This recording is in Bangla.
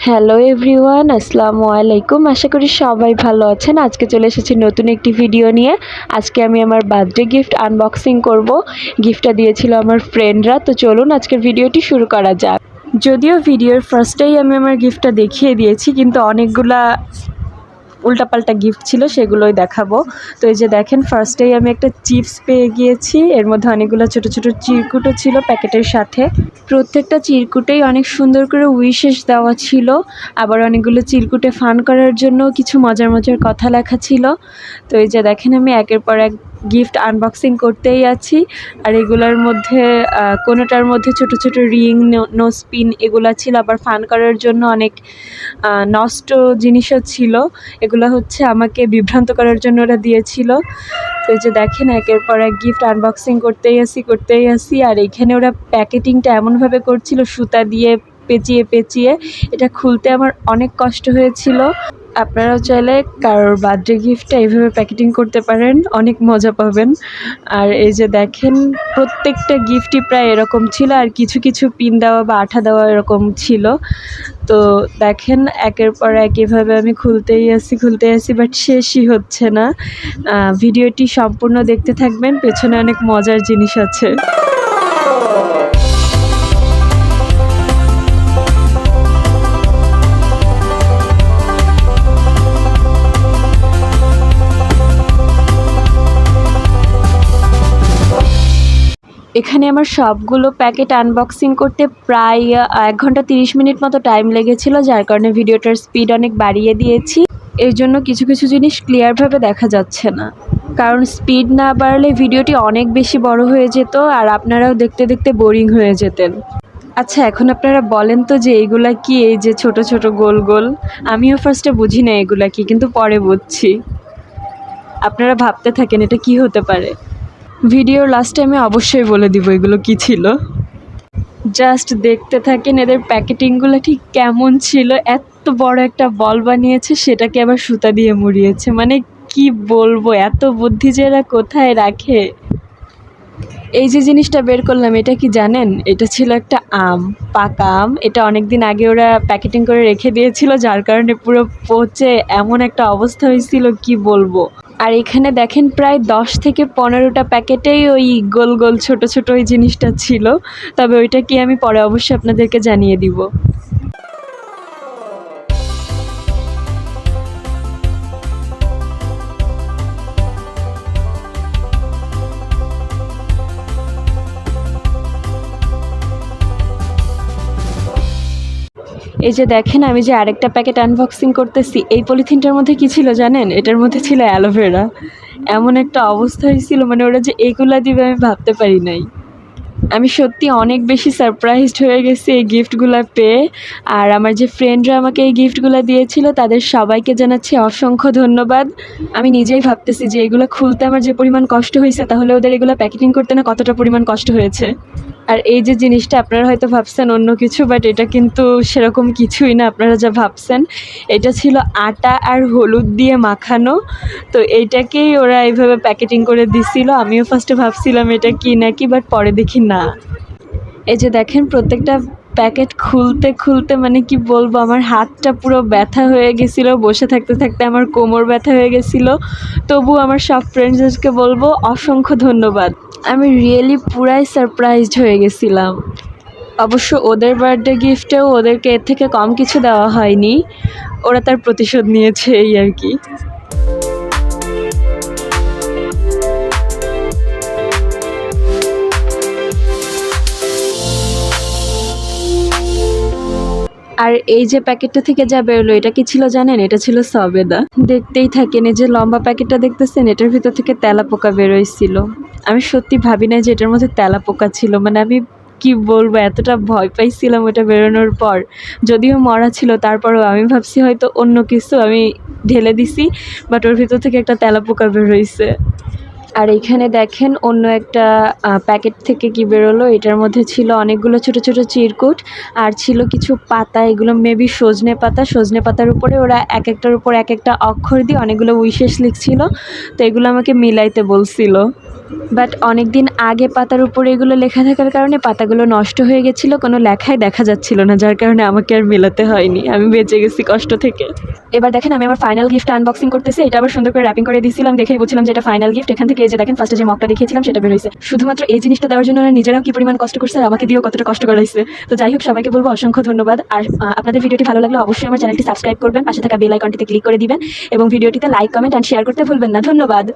হ্যালো এভরিওয়ান আসসালামু আলাইকুম। আশা করি সবাই ভালো আছেন। আজকে চলে এসেছি নতুন একটি ভিডিও নিয়ে। আজকে আমি আমার বার্থডে গিফট আনবক্সিং করব। গিফটটা দিয়েছিল আমার ফ্রেন্ডরা তো চলুন আজকের ভিডিওটি শুরু করা যাক। যদিও ভিডিওর ফার্স্টেই আমি আমার গিফটটা দেখিয়ে দিয়েছি, কিন্তু অনেকগুলা উল্টাপাল্টা গিফট ছিল, সেগুলোই দেখাবো। তো এই যে দেখেন ফার্স্টেই আমি একটা চিপস পেয়ে গিয়েছি। এর মধ্যে অনেকগুলো ছোট ছোট চিরকুটও ছিল প্যাকেটের সাথে। প্রত্যেকটা চিরকুটেই অনেক সুন্দর করে উইশেস দেওয়া ছিল। আবার অনেকগুলো চিরকুটে ফান করার জন্য কিছু মজার মজার কথা লেখা ছিল। তো এই যে দেখেন, আমি একের পর এক গিফট আনবক্সিং করতেই আছি। আর এগুলোর মধ্যে কোনোটার মধ্যে ছোট ছোট রিং, নো স্পিন এগুলা ছিল। আবার ফান করার জন্য অনেক নষ্ট জিনিসও ছিল। এগুলো হচ্ছে আমাকে বিভ্রান্ত করার জন্য ওরা দিয়েছিল। তো যে দেখেন, একের পর এক গিফট আনবক্সিং করতেই আসি করতেই আসি আর এখানে ওরা প্যাকেটিংটা এমনভাবে করছিল, সুতা দিয়ে পেঁচিয়ে পেঁচিয়ে। এটা খুলতে আমার অনেক কষ্ট হয়েছিল। আপনারাও চাইলে কারোর বার্থডে গিফটটা এইভাবে প্যাকেটিং করতে পারেন, অনেক মজা পাবেন। আর এই যে দেখেন, প্রত্যেকটা গিফটই প্রায় এরকম ছিল, আর কিছু কিছু পিন দেওয়া বা আঠা দেওয়া এরকম ছিল। তো দেখেন, একের পর এক এভাবে আমি খুলতেই আসি খুলতেই আসি বাট শেষই হচ্ছে না। ভিডিওটি সম্পূর্ণ দেখতে থাকবেন, পেছনে অনেক মজার জিনিস আছে। এখানে আমার সবগুলো প্যাকেট আনবক্সিং করতে প্রায় এক ঘণ্টা তিরিশ মিনিট মতো টাইম লেগেছিল, যার কারণে ভিডিওটার স্পিড অনেক বাড়িয়ে দিয়েছি। এর জন্য কিছু কিছু জিনিস ক্লিয়ারভাবে দেখা যাচ্ছে না। কারণ স্পিড না বাড়লে ভিডিওটি অনেক বেশি বড় হয়ে যেত, আর আপনারাও দেখতে দেখতে বোরিং হয়ে যেতেন। আচ্ছা এখন আপনারা বলেন তো যে এইগুলা কি? এই যে ছোট ছোট গোল গোল। আমিও ফার্স্টে বুঝি না এগুলা কি, কিন্তু পরে বুঝছি। আপনারা ভাবতে থাকেন এটা কি হতে পারে। ভিডিওর লাস্টে আমি অবশ্যই বলে দিব এগুলো কি ছিল। জাস্ট দেখতে থাকেন এদের প্যাকেটিংগুলো ঠিক কেমন ছিল, এত বড় একটা বল বানিয়েছে, সেটাকে আবার সুতা দিয়ে মুড়িয়েছে। মানে কি বলব, এত বুদ্ধি যে এরা কোথায় রাখে? এই যে জিনিসটা বের করলাম, এটা কি জানেন? এটা ছিল একটা আম, পাকা আম। এটা অনেক দিন আগে ওরা প্যাকেটিং করে রেখে দিয়েছিল, যার কারণে পুরো পচে এমন একটা অবস্থা হয়েছিল, কি বলব? আর এখানে দেখেন প্রায় দশ থেকে পনেরোটা প্যাকেটেই ওই গোল গোল ছোট ছোট ওই জিনিসটা ছিল। তবে ওইটা কি আমি পরে অবশ্যই আপনাদেরকে জানিয়ে দিব। এই যে দেখেন, আমি যে আরেকটা প্যাকেট আনবক্সিং করতেছি, এই পলিথিনটার মধ্যে কি ছিল জানেন? এটার মধ্যে ছিল অ্যালোভেরা এমন একটা অবস্থা হয়েছিল মানে ওরা যে এগুলা দিবে আমি ভাবতে পারি নাই। আমি সত্যি অনেক বেশি সারপ্রাইজড হয়ে গেছি এই গিফটগুলো পেয়ে। আর আমার যে ফ্রেন্ডরা আমাকে এই গিফটগুলো দিয়েছিল, তাদের সবাইকে জানাচ্ছি অসংখ্য ধন্যবাদ। আমি নিজেই ভাবতেছি যে এগুলো খুলতে আমার যে পরিমাণ কষ্ট হয়েছে, তাহলে ওদের এগুলো প্যাকেটিং করতে না কতটা পরিমাণ কষ্ট হয়েছে। আর এই যে জিনিসটা আপনারা হয়তো ভাবছেন অন্য কিছু বাট এটা কিন্তু সেরকম কিছুই না আপনারা যা ভাবছেন। এটা ছিল আটা আর হলুদ দিয়ে মাখানো। তো এইটাকেই ওরা এইভাবে প্যাকেটিং করে দিছিল। আমিও ফার্স্টে ভাবছিলাম এটা কি নাকি বাট পরে দেখি না। এই যে দেখেন, প্রত্যেকটা প্যাকেট খুলতে খুলতে মানে কি বলব, আমার হাতটা পুরো ব্যথা হয়ে গেছিল, বসে থাকতে থাকতে আমার কোমর ব্যথা হয়ে গেছিল। তবু আমার সব ফ্রেন্ডসদেরকে বলব, অসংখ্য ধন্যবাদ। আমি রিয়েলি পুরাই সারপ্রাইজড হয়ে গেছিলাম। অবশ্য ওদের বার্থডে গিফটেও ওদেরকে এর থেকে কম কিছু দেওয়া হয়নি। ওরা তার প্রতিশোধ নিয়েছে, এই আর কি। আর এই যে প্যাকেটটা থেকে যা বেরোলো, এটা কি ছিল জানেন? এটা ছিল সবেদা। দেখতেই থাকেন, এই যে লম্বা প্যাকেটটা দেখতেছেন, এটার ভিতর থেকে তেলা পোকা বেরোইছিল। আমি সত্যি ভাবি না যে এটার মধ্যে তেলা পোকা ছিল। মানে আমি কি বলব, এতটা ভয় পাইছিলাম ওটা বেরোনোর পর। যদিও মরা ছিল, তারপরেও আমি ভাবছি হয়তো অন্য কিছু আমি ঢেলে দিছি, বাট ওর ভিতর থেকে একটা তেলা পোকা বেরোইছে। আর এখানে দেখেন অন্য একটা প্যাকেট থেকে কি বেরোলো? এটার মধ্যে ছিল অনেকগুলো ছোট ছোট চিরকুট আর ছিল কিছু পাতা, এগুলো মেবি সজনে পাতা। সজনে পাতার উপরে ওরা এক একটার উপর এক একটা অক্ষর দিয়ে অনেকগুলো উইশেষ লিখছিল। তো এগুলো আমাকে মিলাইতে বলছিল। বাট অনেক দিন আগে পাতার উপরে এগুলো লেখা থাকার কারণে পাতাগুলো নষ্ট হয়ে গেছিল, কোনো লেখাই দেখা যাচ্ছিল না, যার কারণে আমাকে আর মেলাতে হয়নি। আমি বেঁচে গেছি কষ্ট থেকে। এবার দেখেন আমি আমার ফাইনাল গিফট আনবক্সিং করতেছি, এটা আবার সুন্দর করে র্যাপিং করে দিয়েছিলাম, দেখেই বলছিলাম যে এটা ফাইনাল গিফট এখান থেকে এই যে দেখেন ফার্স্টে যে মকটা দেখিয়েছিলাম, সেটা বেরোইছে শুধুমাত্র এই জিনিসটা দেওয়ার জন্য ওরা নিজেরাও কি পরিমাণ কষ্ট করছে আর আমাকে দিয়েও কতটা কষ্ট করাইছে। তো যাই হোক, সবাইকে বলব অসংখ্য ধন্যবাদ। আর আপনাদের ভিডিওটি ভালো লাগলে অবশ্যই আমার চ্যানেলটি সাবস্ক্রাইব করবেন, পাশে থাকা বেল আইকনটিতে ক্লিক করে দিবেন, এবং ভিডিওটিতে লাইক কমেন্ট অ্যান্ড শেয়ার করতে ভুলবেন না। ধন্যবাদ।